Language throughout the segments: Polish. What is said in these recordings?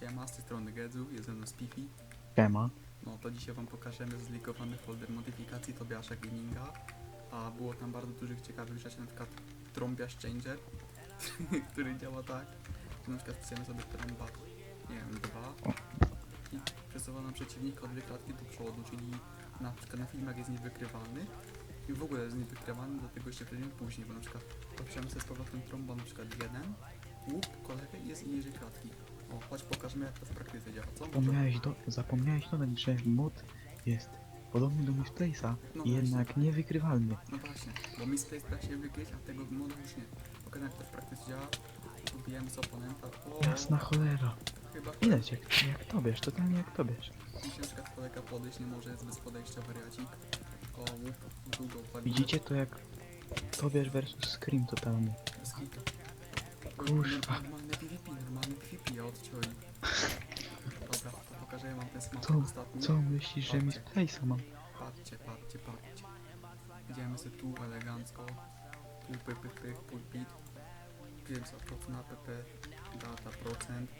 Siema, z tej strony Gedzu, jest ze mną Spiffy. Siema. No to dzisiaj wam pokażemy zlikowany folder modyfikacji Tobiasza Gaminga. A było tam bardzo dużych ciekawych rzeczy, na przykład trąbiarz changer, który działa tak, że na przykład chcemy sobie trąba, nie wiem, dwa i przesuwa nam przeciwnika o dwie klatki do przodu, czyli na przykład na filmach jest niewykrywalny i w ogóle jest niewykrywalny, do tego jeszcze przejdziemy później, bo na przykład popiszemy sobie z powrotem trąba na przykład jeden, łup, kolegę i jest niżej klatki. O, chodź pokażmy jak to w praktyce działa, co? Zapomniałeś, do, zapomniałeś dodać, że mod jest podobny do Misplace'a No i jednak niewykrywalny. No właśnie, bo misplace da się wykryć, a tego modu już nie. Pokażę jak to w praktyce działa. Ubijamy z oponenta. O, Jasna cholera. chyba Widać jak, jak tobież, totalnie jak przykład kolega podejść nie może, jest bez podejścia wariacik. O, łup, długo walimy. Widzicie to jak tobież versus Scream totalny. Bez. Kurwa. Normalny PvP, normalny PvP, ja odciąłem. Dobra, to pokażę wam ten smak ostatni. Co myślisz, że Misplace'a mam? Patrzcie, patrzcie, patrzcie. Idziemy sobie tu elegancko. Tu pyk, pyk, pyk, pulpit. 500% na pp, data procent.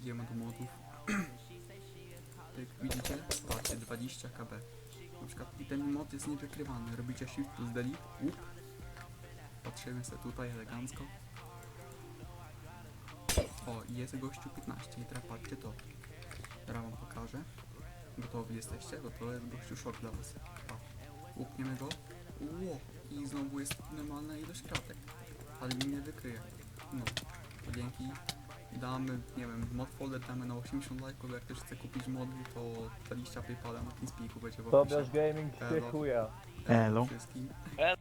Idziemy do modów. Pyk, widzicie? Patrzcie, 20 kb. Na przykład i ten mod jest niewykrywany. Robicie shift plus delete, up. Patrzymy sobie tutaj elegancko. Jest gościu 15 i teraz patrzcie to. Teraz wam pokażę. Gotowi jesteście? Bo to jest gościu szok dla was. Pa. Łupniemy go. Ło! I znowu jest normalna ilość kratek. Ale mi nie wykryje. No. To dzięki. Damy, nie wiem, mod folder damy na 80 lajków. Jak ktoś chce kupić mody, to 20 paypala na TeamSpeaku będzie w opisie. Tobiasz Gaming Elo. chuja. Elo. Wszystkim. Elo.